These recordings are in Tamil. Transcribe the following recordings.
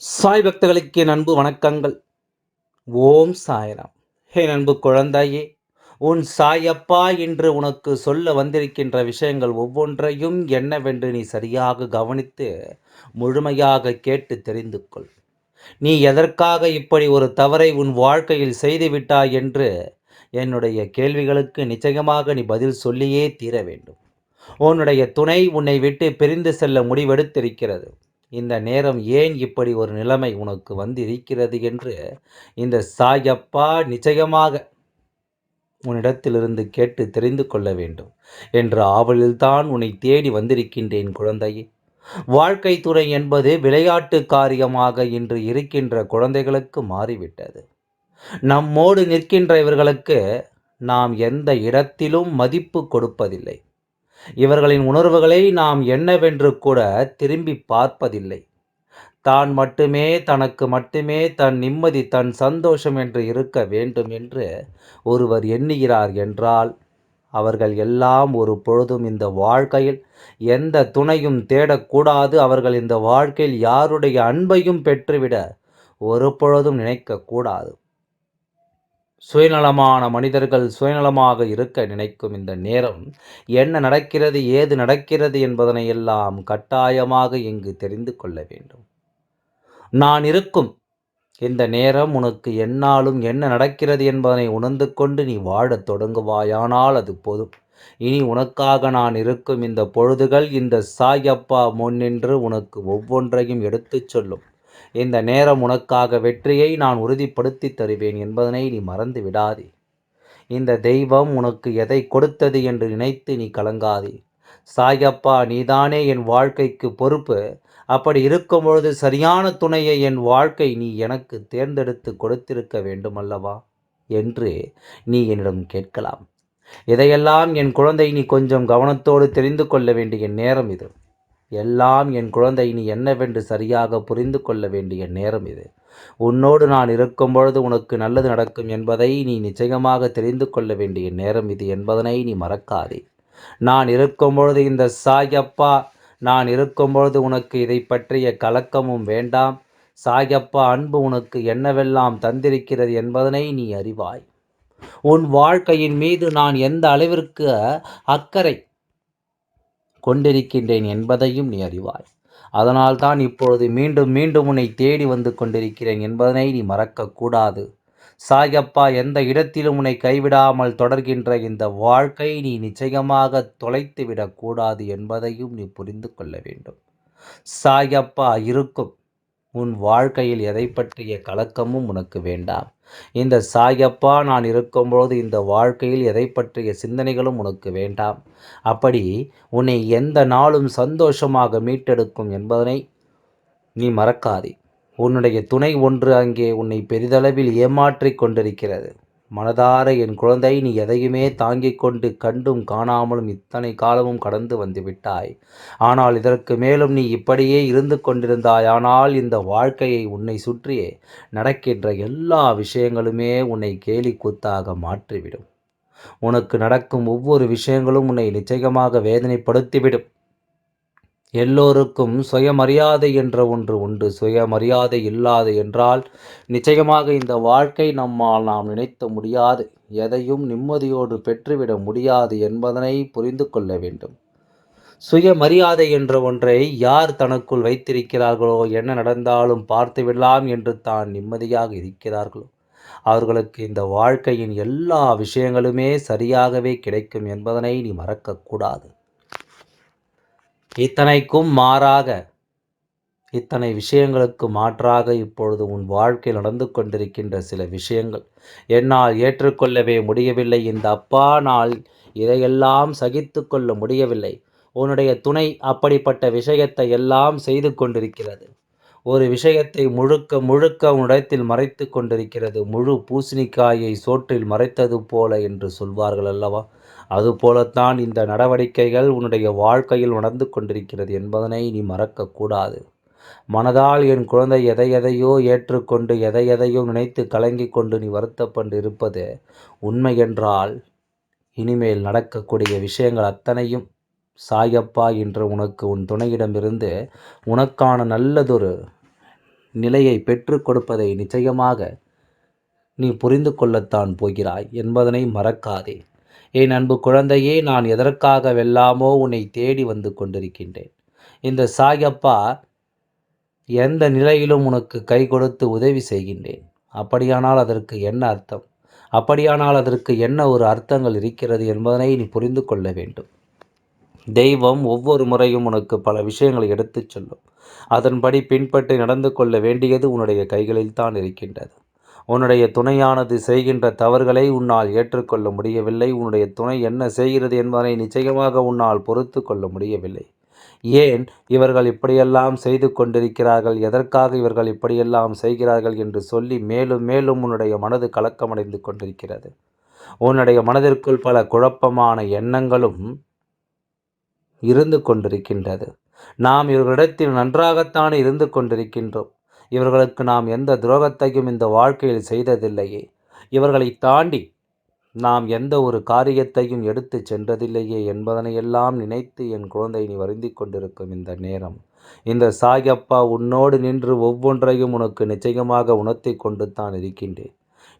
சாய் பக்தர்களுக்கு என் அன்பு வணக்கங்கள். ஓம் சாய்ராம். ஹே அன்பு குழந்தையே உன் சாயப்பா என்று உனக்கு சொல்ல வந்திருக்கின்ற விஷயங்கள் ஒவ்வொன்றையும் என்னவென்று நீ சரியாக கவனித்து முழுமையாக கேட்டு தெரிந்து கொள். நீ எதற்காக இப்படி ஒரு தவறை உன் வாழ்க்கையில் செய்துவிட்டாய் என்று என்னுடைய கேள்விகளுக்கு நிச்சயமாக நீ பதில் சொல்லியே தீர வேண்டும். உன்னுடைய துணை உன்னை விட்டு பிரிந்து செல்ல முடிவெடுத்திருக்கிறது. இந்த நேரம் ஏன் இப்படி ஒரு நிலைமை உனக்கு வந்து இருக்கிறது என்று இந்த சாயப்பா நிச்சயமாக உன்னிடத்திலிருந்து கேட்டு தெரிந்து கொள்ள வேண்டும் என்ற ஆவலில்தான் உன்னை தேடி வந்திருக்கின்றேன் குழந்தையே. வாழ்க்கை துறை என்பது விளையாட்டு காரியமாக இன்று இருக்கின்ற குழந்தைகளுக்கு மாறிவிட்டது. நம்மோடு நிற்கின்ற இவர்களுக்கு நாம் எந்த இடத்திலும் மதிப்பு கொடுப்பதில்லை. இவர்களின் உணர்வுகளை நாம் என்னவென்று கூட திரும்பி பார்ப்பதில்லை. தான் மட்டுமே தனக்கு மட்டுமே தன் நிம்மதி தன் சந்தோஷம் என்று இருக்க வேண்டும் என்று ஒருவர் எண்ணுகிறார் என்றால் அவர்கள் எல்லாம் ஒரு பொழுதும் இந்த வாழ்க்கையில் எந்த துணையும் தேடக்கூடாது. அவர்கள் இந்த வாழ்க்கையில் யாருடைய அன்பையும் பெற்றுவிட ஒரு பொழுதும் நினைக்கக்கூடாது. சுயநலமான மனிதர்கள் சுயநலமாக இருக்க நினைக்கும் இந்த நேரம் என்ன நடக்கிறது ஏது நடக்கிறது என்பதனை எல்லாம் கட்டாயமாக இங்கு தெரிந்து கொள்ள வேண்டும். நான் இருக்கும் இந்த நேரம் உனக்கு என்னாலும் என்ன நடக்கிறது என்பதனை உணர்ந்து கொண்டு நீ வாழத் தொடங்குவாயானால் அது போதும். இனி உனக்காக நான் இருக்கும் இந்த பொழுதுகள் இந்த சாயப்பா முன்னின்று உனக்கு ஒவ்வொன்றையும் எடுத்துச் சொல்லும். இந்த நேரம் உனக்காக வெற்றியை நான் உறுதிப்படுத்தி தருவேன் என்பதனை நீ மறந்து விடாதே. இந்த தெய்வம் உனக்கு எதை கொடுத்தது என்று நினைத்து நீ கலங்காதே. சாயப்பா நீதானே என் வாழ்க்கைக்கு பொறுப்பு. அப்படி இருக்கும் பொழுது சரியான துணையை என் வாழ்க்கை நீ எனக்கு தேர்ந்தெடுத்து கொடுத்திருக்க வேண்டுமல்லவா? என்று நீ என்னிடம் கேட்கலாம். இதையெல்லாம் என் குழந்தை நீ கொஞ்சம் கவனத்தோடு தெரிந்து கொள்ள வேண்டிய நேரம் இது. எல்லாம் என் குழந்தை நீ என்னவென்று சரியாக புரிந்து கொள்ள வேண்டிய நேரம் இது. உன்னோடு நான் இருக்கும் பொழுது உனக்கு நல்லது நடக்கும் என்பதை நீ நிச்சயமாக தெரிந்து கொள்ள வேண்டிய நேரம் இது என்பதனை நீ மறக்காதே. நான் இருக்கும் பொழுது இந்த சாயப்பா நான் இருக்கும் பொழுது உனக்கு இதை பற்றிய கலக்கமும் வேண்டாம். சாயப்பா அன்பு உனக்கு என்னவெல்லாம் தந்திருக்கிறது என்பதனை நீ அறிவாய். உன் வாழ்க்கையின் மீது நான் எந்த அளவிற்கு அக்கறை கொண்டிருக்கின்றேன் என்பதையும் நீ அறிவாய். அதனால்தான் இப்பொழுது மீண்டும் மீண்டும் உன்னை தேடி வந்து கொண்டிருக்கிறேன் என்பதனை நீ மறக்கக்கூடாது சாயப்பா எந்த இடத்திலும் உன்னை கைவிடாமல் தொடர்கின்ற இந்த வாழ்க்கை நீ நிச்சயமாக தொலைத்து விடக்கூடாது என்பதையும் நீ புரிந்து கொள்ள வேண்டும். சாயப்பா இருக்கும். உன் வாழ்க்கையில் எதை பற்றிய கலக்கமும் உனக்கு வேண்டாம். இந்த சாயப்பா நான் இருக்கும்பொழுது இந்த வாழ்க்கையில் எதை பற்றிய சிந்தனைகளும் உனக்கு வேண்டாம். அப்படி உன்னை எந்த நாளும் சந்தோஷமாக மீட்டெடுக்கும் என்பதனை நீ மறக்காதே. உன்னுடைய துணை ஒன்று அங்கே உன்னை பெரிதளவில் ஏமாற்றிக் கொண்டிருக்கிறது. மனதார என் குழந்தை நீ எதையுமே தாங்கிக் கொண்டு கண்டும் காணாமலும் இத்தனை காலமும் கடந்து வந்து விட்டாய். ஆனால் இதற்கு மேலும் நீ இப்படியே இருந்து கொண்டிருந்தாய் ஆனால் இந்த வாழ்க்கையை உன்னை சுற்றியே நடக்கின்ற எல்லா விஷயங்களுமே உன்னை கேலி கூத்தாக மாற்றிவிடும். உனக்கு நடக்கும் ஒவ்வொரு விஷயங்களும் உன்னை நிச்சயமாக வேதனைப்படுத்திவிடும். எல்லோருக்கும் சுயமரியாதை என்ற ஒன்று உண்டு. சுயமரியாதை இல்லாது என்றால் நிச்சயமாக இந்த வாழ்க்கை நம்மால் நாம் நினைத்த முடியாது. எதையும் நிம்மதியோடு பெற்றுவிட முடியாது என்பதனை புரிந்து கொள்ள வேண்டும். சுயமரியாதை என்ற ஒன்றை யார் தனக்குள் வைத்திருக்கிறார்களோ என்ன நடந்தாலும் பார்த்துவிடலாம் என்று தான் நிம்மதியாக இருக்கிறார்களோ. அவர்களுக்கு இந்த வாழ்க்கையின் எல்லா விஷயங்களுமே சரியாகவே கிடைக்கும் என்பதனை நீ மறக்கக்கூடாது. இத்தனைக்கும் மாறாக இத்தனை விஷயங்களுக்கு மாற்றாக இப்பொழுது உன் வாழ்க்கையில் நடந்து கொண்டிருக்கின்ற சில விஷயங்கள். என்னால் ஏற்றுக்கொள்ளவே முடியவில்லை. இந்த அப்பா நாள் இதையெல்லாம் சகித்து கொள்ள முடியவில்லை. உன்னுடைய துணை அப்படிப்பட்ட விஷயத்தை எல்லாம் செய்து கொண்டிருக்கிறது. ஒரு விஷயத்தை முழுக்க முழுக்க உன்னிடத்தில் மறைத்து கொண்டிருக்கிறது. முழு பூசணிக்காயை சோற்றில் மறைத்தது போல என்று சொல்வார்கள் அல்லவா? அதுபோலத்தான் இந்த நடவடிக்கைகள் உன்னுடைய வாழ்க்கையில் நடந்து கொண்டிருக்கிறது என்பதனை நீ மறக்கக்கூடாது. மனதால் என் குழந்தை எதை எதையோ ஏற்றுக்கொண்டு எதை எதையோ நினைத்து கலங்கி கொண்டு நீ வருத்தப்பட்டு இருப்பது உண்மை என்றால் இனிமேல் நடக்கக்கூடிய விஷயங்கள் அத்தனையும் சாயப்பா என்று உனக்கு உன் துணையிடமிருந்து உனக்கான நல்லதொரு நிலையை பெற்றுக் கொடுப்பதை நிச்சயமாக நீ புரிந்து கொள்ளத்தான் போகிறாய் என்பதனை மறக்காதே. என் அன்பு குழந்தையே நான் எதற்காக வெல்லாமோ உன்னை தேடி வந்து கொண்டிருக்கின்றேன்? இந்த சாயப்பா எந்த நிலையிலும் உனக்கு கை கொடுத்து உதவி செய்கின்றேன். அப்படியானால் அதற்கு என்ன அர்த்தம்? அப்படியானால் அதற்கு என்ன ஒரு அர்த்தங்கள் இருக்கிறது என்பதனை நீ புரிந்து கொள்ள வேண்டும். தெய்வம் ஒவ்வொரு முறையும் உனக்கு பல விஷயங்களை எடுத்துச் சொல்லும். அதன்படி பின்பற்றி நடந்து கொள்ள வேண்டியது உன்னுடைய கைகளில் தான் இருக்கின்றது. உன்னுடைய துணையானது செய்கின்ற தவறுகளை உன்னால் ஏற்றுக்கொள்ள முடியவில்லை. உன்னுடைய துணை என்ன செய்கிறது என்பதை நிச்சயமாக உன்னால் பொறுத்து கொள்ள முடியவில்லை. ஏன் இவர்கள் இப்படியெல்லாம் செய்து கொண்டிருக்கிறார்கள்? எதற்காக இவர்கள் இப்படியெல்லாம் செய்கிறார்கள் என்று சொல்லி மேலும் மேலும் உன்னுடைய மனது கலக்கமடைந்து கொண்டிருக்கிறது. உன்னுடைய மனதிற்குள் பல குழப்பமான எண்ணங்களும் இருந்து கொண்டிருக்கின்றது. நாம் இவர்களிடத்தில் நன்றாகத்தான் இருந்து கொண்டிருக்கின்றோம். இவர்களுக்கு நாம் எந்த துரோகத்தையும் இந்த வாழ்க்கையில் செய்ததில்லையே. இவர்களை தாண்டி நாம் எந்த ஒரு காரியத்தையும் எடுத்து சென்றதில்லையே என்பதனையெல்லாம் நினைத்து என் குழந்தை நீ வருந்தி கொண்டிருக்கும் இந்த நேரம். இந்த சாயப்பா உன்னோடு நின்று ஒவ்வொன்றையும் உனக்கு நிச்சயமாக உணர்த்தி கொண்டு தான் இருக்கின்றேன்.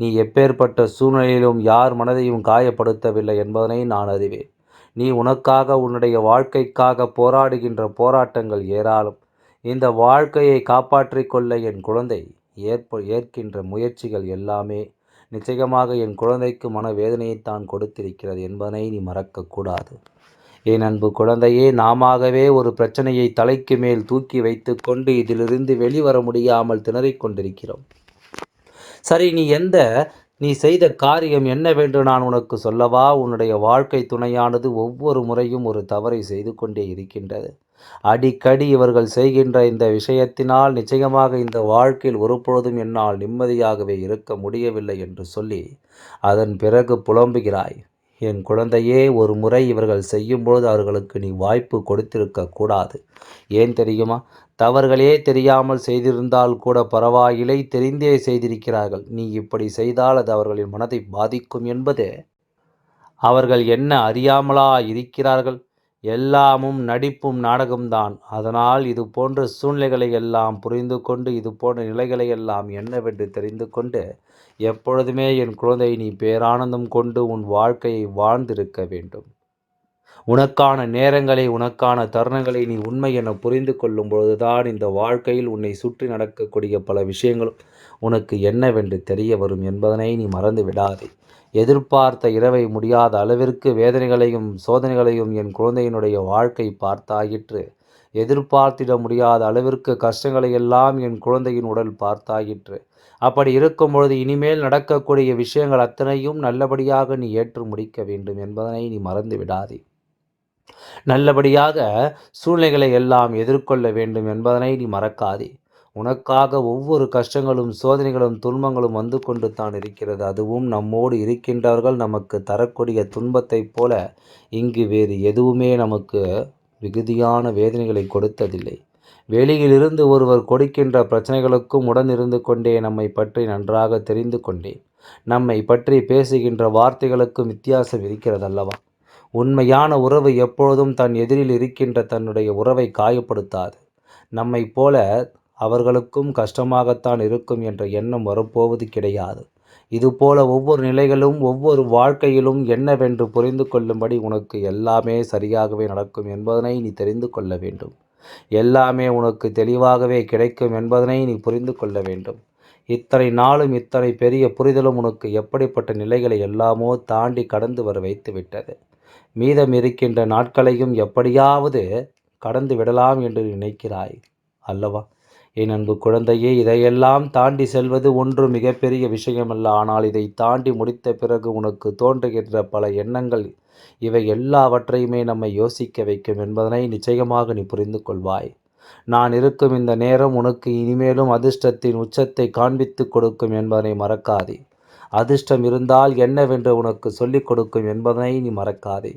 நீ எப்பேற்பட்ட சூழ்நிலையிலும் யார் மனதையும் காயப்படுத்தவில்லை என்பதனை நான் அறிவேன். நீ உனக்காக உன்னுடைய வாழ்க்கைக்காக போராடுகின்ற போராட்டங்கள் ஏராளம். இந்த வாழ்க்கையை காப்பாற்றிக் கொள்ள என் குழந்தை ஏற்ப ஏற்கின்ற முயற்சிகள் எல்லாமே நிச்சயமாக என் குழந்தைக்கு மனவேதனையைத்தான் கொடுத்திருக்கிறது என்பதனை நீ மறக்கக்கூடாது என் அன்பு குழந்தையே நாமவே ஒரு பிரச்சனையை தலைக்கு மேல் தூக்கி வைத்து கொண்டு இதிலிருந்து வெளிவர முடியாமல் திணறிக் கொண்டிருக்கிறோம். சரி நீ எந்த நீ செய்த காரியம் என்னவென்று நான் உனக்கு சொல்லவா? உன்னுடைய வாழ்க்கை துணையானது ஒவ்வொரு முறையும் ஒரு தவறை செய்து கொண்டே இருக்கின்றது. அடிக்கடி இவர்கள் செய்கின்ற இந்த விஷயத்தினால் நிச்சயமாக இந்த வாழ்க்கையில் ஒருபொழுதும் என்னால் நிம்மதியாகவே இருக்க முடியவில்லை என்று சொல்லி அதன் பிறகு புலம்புகிறாய். என் குழந்தையே ஒரு முறை இவர்கள் செய்யும்பொழுது அவர்களுக்கு நீ வாய்ப்பு கொடுத்திருக்க கூடாது. ஏன் தெரியுமா? தவறுகளே தெரியாமல் செய்திருந்தால் கூட பரவாயில்லை தெரிந்தே செய்திருக்கிறார்கள். நீ இப்படி செய்தால் அது அவர்களின் மனதை பாதிக்கும் என்பது. அவர்கள் என்ன அறியாமலா இருக்கிறார்கள்? எல்லாமும் நடிப்பும் நாடகம்தான். அதனால் இது போன்ற சூழ்நிலைகளை எல்லாம் புரிந்து கொண்டு இது போன்ற நிலைகளை எல்லாம் என்னவென்று தெரிந்து கொண்டு எப்பொழுதுமே என் குழந்தை நீ பேரானந்தம் கொண்டு உன் வாழ்க்கையை வாழ்ந்திருக்க வேண்டும். உனக்கான நேரங்களை உனக்கான தருணங்களை நீ உண்மை என புரிந்து கொள்ளும் பொழுதுதான் இந்த வாழ்க்கையில் உன்னை சுற்றி நடக்கக்கூடிய பல விஷயங்களும் உனக்கு என்னவென்று தெரிய வரும் என்பதனை நீ மறந்து விடாதே. எதிர்பார்த்த இரவை முடியாத அளவிற்கு வேதனைகளையும் சோதனைகளையும் என் குழந்தையினுடைய வாழ்க்கை பார்த்தாயிற்று. எதிர்பார்த்திட முடியாத அளவிற்கு கஷ்டங்களை எல்லாம் என் குழந்தையின் உடல் பார்த்தாயிற்று. அப்படி இருக்கும் பொழுது இனிமேல் நடக்கக்கூடிய விஷயங்கள் அத்தனையும் நல்லபடியாக நீ ஏற்று முடிக்க வேண்டும் என்பதனை நீ மறந்து விடாதே. நல்லபடியாக சூழ்நிலைகளை எல்லாம் எதிர்கொள்ள வேண்டும் என்பதனை நீ மறக்காதே. உனக்காக ஒவ்வொரு கஷ்டங்களும் சோதனைகளும் துன்பங்களும் வந்து கொண்டு தான் இருக்கிறது. அதுவும் நம்மோடு இருக்கின்றார்கள் நமக்கு தரக்கூடிய துன்பத்தைப் போல இங்கு வேறு எதுவுமே நமக்கு மிகுதியான வேதனைகளை கொடுத்ததில்லை. வெளியிலிருந்து ஒருவர் கொடுக்கின்ற பிரச்சனைகளுக்கும் உடன் இருந்து கொண்டே நம்மை பற்றி நன்றாக தெரிந்து கொண்டேன். நம்மை பற்றி பேசுகின்ற வார்த்தைகளுக்கும் வித்தியாசம் இருக்கிறதல்லவா? உண்மையான உறவு எப்பொழுதும் தன் எதிரில் இருக்கின்ற தன்னுடைய உறவை காயப்படுத்தாது. நம்மை போல அவர்களுக்கும் கஷ்டமாகத்தான் இருக்கும் என்ற எண்ணம் வரப்போவது கிடையாது. இதுபோல ஒவ்வொரு நிலைகளும் ஒவ்வொரு வாழ்க்கையிலும் என்னவென்று புரிந்து கொள்ளும்படி உனக்கு எல்லாமே சரியாகவே நடக்கும் என்பதனை நீ தெரிந்து கொள்ள வேண்டும். எல்லாமே உனக்கு தெளிவாகவே கிடைக்கும் என்பதனை நீ புரிந்து கொள்ள வேண்டும். இத்தனை நாளும் இத்தனை பெரிய புரிதலும் உனக்கு எப்படிப்பட்ட நிலைகளை எல்லாமோ தாண்டி கடந்து வர வைத்து விட்டது மீதம் இருக்கின்ற நாட்களையும் எப்படியாவது கடந்து விடலாம் என்று நினைக்கிறாய் அல்லவா? என் அன்பு குழந்தையே இதையெல்லாம் தாண்டி செல்வது ஒன்று மிகப்பெரிய விஷயமல்ல. ஆனால் இதை தாண்டி முடித்த பிறகு உனக்கு தோன்றுகின்ற பல எண்ணங்கள் இவை எல்லாவற்றையுமே நம்மை யோசிக்க வைக்கும் என்பதனை நிச்சயமாக நீ புரிந்து கொள்வாய். நான் இருக்கும் இந்த நேரம் உனக்கு இனிமேலும் அதிர்ஷ்டத்தின் உச்சத்தை காண்பித்து கொடுக்கும் என்பதனை மறக்காதே. அதிர்ஷ்டம் இருந்தால் என்னவென்று உனக்கு சொல்லிக் கொடுக்கும் என்பதனை நீ மறக்காதே.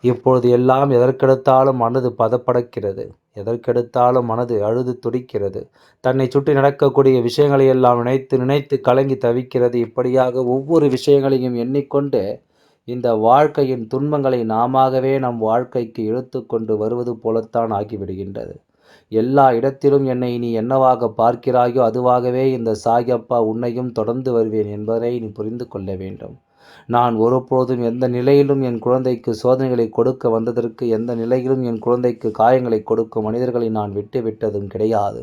இப்பொழுது எல்லாம் எதற்கெடுத்தாலும் மனது பதப்படக்கிறது. எதற்கெடுத்தாலும் மனது அழுது துடிக்கிறது. தன்னை சுற்றி நடக்கக்கூடிய விஷயங்களை எல்லாம் நினைத்து நினைத்து கலங்கி தவிக்கிறது. இப்படியாக ஒவ்வொரு விஷயங்களையும் எண்ணிக்கொண்டு இந்த வாழ்க்கையின் துன்பங்களை நாமவே நம் வாழ்க்கைக்கு இழுத்து கொண்டு வருவது போலத்தான் ஆகிவிடுகின்றது. எல்லா இடத்திலும் என்னை நீ என்னவாக பார்க்கிறாயோ அதுவாகவே இந்த சாயப்பா உன்னையும் தொடர்ந்து வருவேன் என்பதை நீ புரிந்து கொள்ள வேண்டும். நான் ஒருபோதும் எந்த நிலையிலும் என் குழந்தைக்கு சோதனைகளை கொடுக்க வந்ததற்கு எந்த நிலையிலும் என் குழந்தைக்கு காயங்களை கொடுக்கும் மனிதர்களை நான் விட்டு விட்டதும் கிடையாது.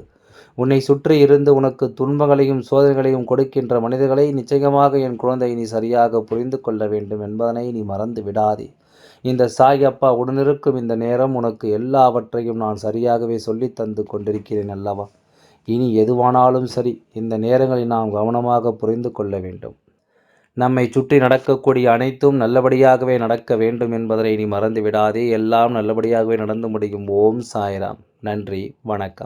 உன்னை சுற்றி இருந்து உனக்கு துன்பங்களையும் சோதனைகளையும் கொடுக்கின்ற மனிதர்களை நிச்சயமாக என் குழந்தை நீ சரியாக புரிந்து கொள்ள வேண்டும் என்பதனை நீ மறந்து விடாதே. இந்த சாய் அப்பா உடனிருக்கும் இந்த நேரம் உனக்கு எல்லாவற்றையும் நான் சரியாகவே சொல்லி தந்து கொண்டிருக்கிறேன் அல்லவா? இனி எதுவானாலும் சரி இந்த நேரங்களில் நாம் கவனமாக புரிந்து கொள்ள வேண்டும். நம்மை சுற்றி நடக்கக்கூடிய அனைத்தும் நல்லபடியாகவே நடக்க வேண்டும் என்பதனை நீ மறந்து விடாதே எல்லாம் நல்லபடியாகவே நடந்து முடியும். ஓம் சாய்ராம். நன்றி. வணக்கம்.